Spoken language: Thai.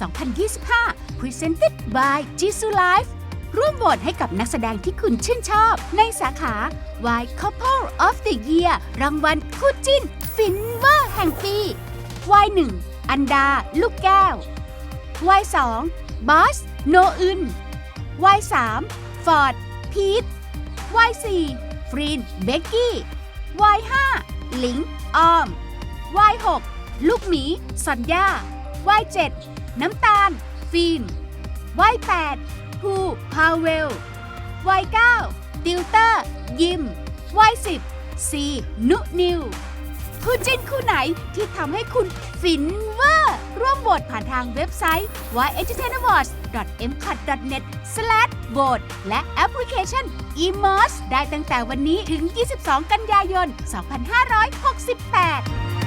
2025 Presented by Jisoo Life ร่วมโหวตให้กับนักแสดงที่คุณชื่นชอบ ในสาขา Y Couple of the Year รางวัลคู่จิ้น ฟินเวอร์แห่งปี Y1 อันดา ลูกแก้ว Y2 บอส โนอึน Y3 ฟอร์ด พีท Y4 ฟรีน เบกกี้ Y5 หลิง ออม Y6 ลูกหมี สัญญา Y7 น้ำตาล ฟิล์ม Y8 ภูพาเวล Y9 ติวเตอร์ ยิม Y10 ซีนุนิวคู่จิ้นคู่ไหนที่ทำให้คุณฟินเวอร์ ร่วมโหวตผ่านทางเว็บไซต์ yentertainawards.mcat.net/vote และแอปพลิเคชัน eMOS ได้ตั้งแต่วันนี้ถึง 22 กันยายน 2568